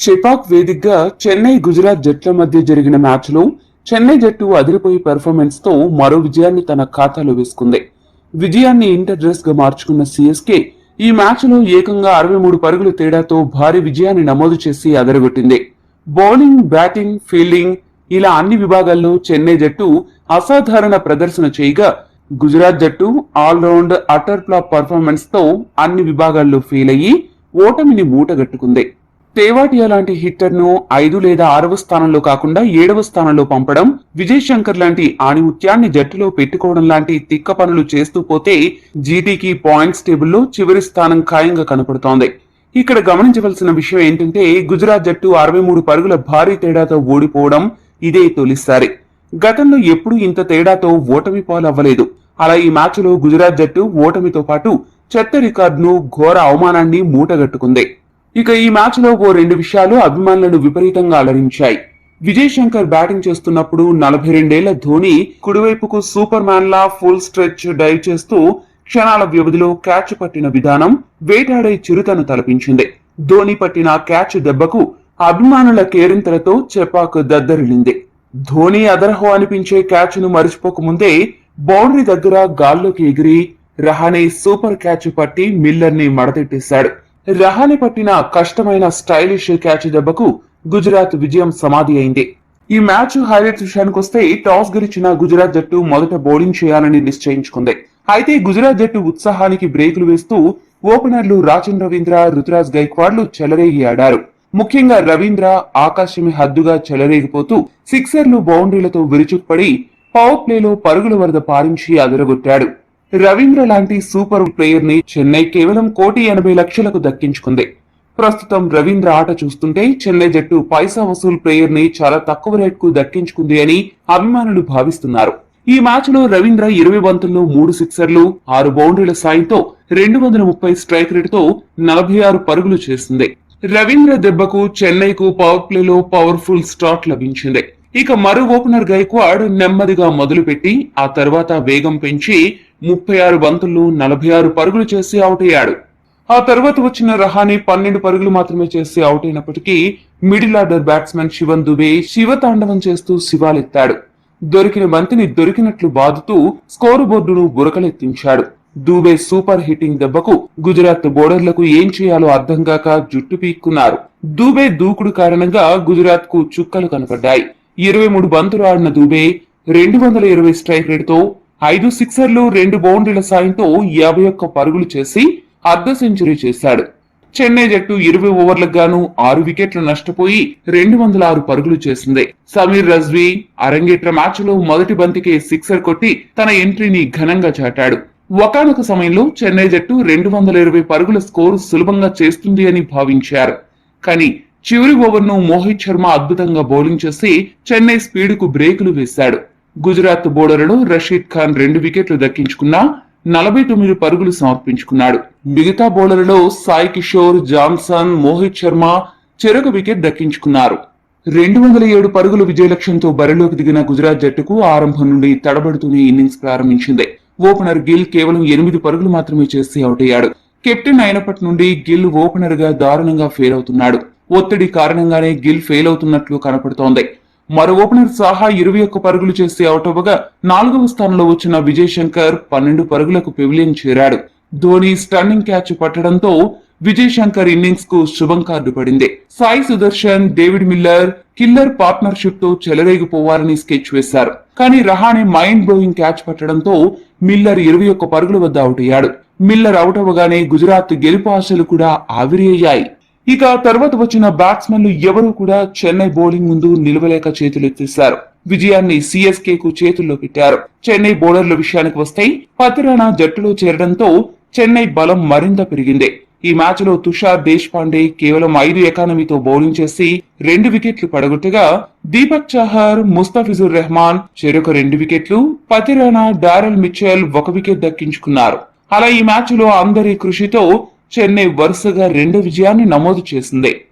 చెపాక్ వేదికగా చెన్నై గుజరాత్ జట్ల మధ్య జరిగిన మ్యాచ్లో చెన్నై జట్టు అదిరిపోయి పెర్ఫార్మెన్స్తో మరో విజయాన్ని తన ఖాతాలో వేసుకుంది. విజయాన్ని ఇంటర్ డ్రెస్గా మార్చుకున్న సిఎస్కే ఈ మ్యాచ్లో ఏకంగా అరవై మూడు పరుగుల తేడాతో భారీ విజయాన్ని నమోదు చేసి అదరగొట్టింది. బౌలింగ్ బ్యాటింగ్ ఫీల్డింగ్ ఇలా అన్ని విభాగాల్లో చెన్నై జట్టు అసాధారణ ప్రదర్శన చేయగా గుజరాత్ జట్టు ఆల్రౌండ్ అటర్ ఫ్లాప్ పర్ఫార్మెన్స్తో అన్ని విభాగాల్లో ఫెయిల్ అయ్యి ఓటమిని మూటగట్టుకుంది. తేవాటియా లాంటి హిట్టర్ను ఐదు లేదా ఆరవ స్థానంలో కాకుండా ఏడవ స్థానంలో పంపడం విజయ్ శంకర్ లాంటి ఆణిముత్యాన్ని జట్టులో పెట్టుకోవడం లాంటి తిక్క పనులు చేస్తూ పోతే జీటీకి పాయింట్స్ టేబుల్లో చివరి స్థానం ఖాయంగా కనపడుతోంది. ఇక్కడ గమనించవలసిన విషయం ఏంటంటే గుజరాత్ జట్టు అరవై మూడు పరుగుల భారీ తేడాతో ఓడిపోవడం ఇదే తొలిసారి. గతంలో ఎప్పుడూ ఇంత తేడాతో ఓటమి పాలవ్వలేదు. అలా ఈ మ్యాచ్లో గుజరాత్ జట్టు ఓటమితో పాటు చెత్త రికార్డును ఘోర అవమానాన్ని మూటగట్టుకుంది. ఇక ఈ మ్యాచ్లో ఓ రెండు విషయాలు అభిమానులను విపరీతంగా అలరించాయి. విజయ్ శంకర్ బ్యాటింగ్ చేస్తున్నప్పుడు నలభై రెండేళ్ళ ధోని కుడివైపుకు సూపర్ మ్యాన్ లా ఫుల్ స్ట్రెచ్ డైవ్ చేస్తూ క్షణాల వ్యవధిలో క్యాచ్ పట్టిన విధానం వేటాడే చిరుతను తలపించింది. ధోని పట్టిన క్యాచ్ దెబ్బకు అభిమానుల కేరింతలతో చెపాకు దద్దరిల్లింది. ధోని అదరహో అనిపించే క్యాచ్ను మరిచిపోకముందే బౌండరీ దగ్గర గాల్లోకి ఎగిరి రహానే సూపర్ క్యాచ్ పట్టి మిల్లర్ని మడతెట్టేశాడు. రహానే పట్టిన కష్టమైన స్టైలిష్ క్యాచ్ దెబ్బకు గుజరాత్ విజయం సమాధి అయింది. ఈ మ్యాచ్ హైలైట్స్ విషయానికి వస్తే టాస్ గెలిచిన గుజరాత్ జట్టు మొదట బౌలింగ్ చేయాలని నిశ్చయించుకుంది. అయితే గుజరాత్ జట్టు ఉత్సాహానికి బ్రేకులు వేస్తూ ఓపెనర్లు రాజన్ రవీంద్ర రుతురాజ్ గైక్వాడ్లు చెలరేగి ఆడారు ముఖ్యంగా రవీంద్ర ఆకాశమి హద్దుగా చెలరేగిపోతూ సిక్సర్లు బౌండరీలతో విరుచుకుపడి పవర్ ప్లేలో పరుగుల వరద పారించి అదరగొట్టాడు. రవీంద్ర లాంటి సూపర్ ప్లేయర్ని చెన్నై కేవలం కోటి ఎనభై లక్షలకు దక్కించుకుంది. ప్రస్తుతం రవీంద్ర ఆట చూస్తుంటే చెన్నై జట్టు పైసా వసూల్ ప్లేయర్ని చాలా తక్కువ రేట్కు దక్కించుకుంది అని అభిమానులు భావిస్తున్నారు. ఈ మ్యాచ్లో రవీంద్ర ఇరవై బంతుల్లో మూడు సిక్సర్లు ఆరు బౌండరీల సాయంతో రెండు వందల ముప్పై స్ట్రైక్ రేట్తో నలభై ఆరు పరుగులు చేసింది. రవీంద్ర దెబ్బకు చెన్నైకు పవర్ ప్లేలో పవర్ఫుల్ స్టార్ట్ లభించింది. ఇక మరో ఓపెనర్ గైక్వాడ్ నెమ్మదిగా మొదలుపెట్టి ఆ తర్వాత వేగం పెంచి ముప్పై ఆరు బంతుల్లో నలభై ఆరు పరుగులు చేసి అవుట్ అయ్యాడు. ఆ తర్వాత వచ్చిన రహానే పన్నెండు పరుగులు మాత్రమే చేసి అవుట్ అయినప్పటికీ middle order batsmen Shivam Dube Shiva తాండవం చేస్తూ శివాలెత్తాడు. దొరికిన బంతిని దొరికినట్లు బాదుతూ స్కోరు బోర్డును బురకలెత్తించాడు దూబే సూపర్ హిట్టింగ్ దెబ్బకు గుజరాత్ బౌలర్లకు ఏం చేయాలో అర్థం కాక జుట్టు పీక్కున్నారు. దూబే దూకుడు కారణంగా గుజరాత్కు చుక్కలు కనపడ్డాయి. ఇరవై మూడు బంతులు ఆడిన దుబే రెండు వందల ఇరవై స్ట్రైక్ రేటుతో ఐదు సిక్సర్లు రెండు బౌండరీల సాయంతో యాభై ఒక్క పరుగులు చేసి అర్ధ సెంచరీ చేశాడు. చెన్నై జట్టు ఇరవై ఓవర్లకు గాను ఆరు వికెట్లు నష్టపోయి రెండు వందల ఆరు పరుగులు చేసింది. సమీర్ రజ్వీ అరంగేట్ర మ్యాచ్లో మొదటి బంతికే సిక్సర్ కొట్టి తన ఎంట్రీని ఘనంగా చాటాడు. ఒకనొక సమయంలో చెన్నై జట్టు రెండు వందల ఇరవై పరుగుల స్కోరు సులభంగా చేస్తుంది అని భావించారు. కానీ చివరి ఓవర్ను మోహిత్ శర్మ అద్భుతంగా బౌలింగ్ చేసి చెన్నై స్పీడ్కు బ్రేకులు వేశాడు. గుజరాత్ బౌలర్లలో రషీద్ ఖాన్ రెండు వికెట్లు దక్కించుకున్నా నలభై తొమ్మిది పరుగులు సమర్పించుకున్నాడు. మిగతా బౌలర్లలో సాయి కిషోర్ జాన్సన్ మోహిత్ శర్మ చెరొక వికెట్ దక్కించుకున్నారు. రెండు వందల ఏడు పరుగుల విజయలక్ష్యంతో బరిలోకి దిగిన గుజరాత్ జట్టుకు ఆరంభం నుండి తడబడుతూనే ఇన్నింగ్స్ ప్రారంభించింది. ఓపెనర్ గిల్ కేవలం ఎనిమిది పరుగులు మాత్రమే చేసి అవుట్ అయ్యాడు. కెప్టెన్ అయినప్పటి నుండి గిల్ ఓపెనర్గా దారుణంగా ఫెయిల్ అవుతున్నాడు. ఒత్తిడి కారణంగానే గిల్ ఫెయిల్ అవుతున్నట్లు కనపడుతోంది. మరో ఓపెనర్ సాహా ఇరవై ఒక్క పరుగులు చేసి అవుట్ అవ్వగా నాలుగవ స్థానంలో వచ్చిన విజయ్ శంకర్ పన్నెండు పరుగులకు పెవిలియన్ చేరాడు. ధోని స్టన్నింగ్ క్యాచ్ పట్టడంతో విజయ్ శంకర్ ఇన్నింగ్స్కు శుభం కార్డు పడింది. Sai Sudharsan David Miller killer పార్ట్నర్షిప్తో చెలరేగిపోవాలని స్కెచ్ వేశారు. కానీ రహానే మైండ్ బ్లోయింగ్ క్యాచ్ పట్టడంతో మిల్లర్ ఇరవై ఒక్క పరుగుల వద్ద అవుట్ అయ్యాడు. మిల్లర్ అవుట్ అవ్వగానే గుజరాత్ గెలుపు ఆశలు కూడా ఆవిరి అయ్యాయి. ఇక తర్వాత వచ్చిన బ్యాట్స్మెన్లు ఎవరూ కూడా చెన్నై బౌలింగ్ ముందు నిలవలేక చేతులెత్తేశారు విజయాన్ని సిఎస్కే కు చేతుల్లో పెట్టారు. చెన్నై బౌలర్ల విషయానికి వస్తే పతిరాణా జట్టులో చేరడంతో చెన్నై బలం మరింత పెరిగింది. ఈ మ్యాచ్లో తుషార్ దేశ్ పాండే కేవలం ఐదు ఎకానమీతో బౌలింగ్ చేసి రెండు వికెట్లు పడగొట్టగా దీపక్ చహర్ ముస్తఫిజుర్ రెహమాన్ చెరొక రెండు వికెట్లు పతిరాణా డారెల్ మిచెల్ ఒక వికెట్ దక్కించుకున్నారు. అలా ఈ మ్యాచ్లో అందరి కృషితో చెన్నై వరుసగా రెండో విజయాన్ని నమోదు చేసింది.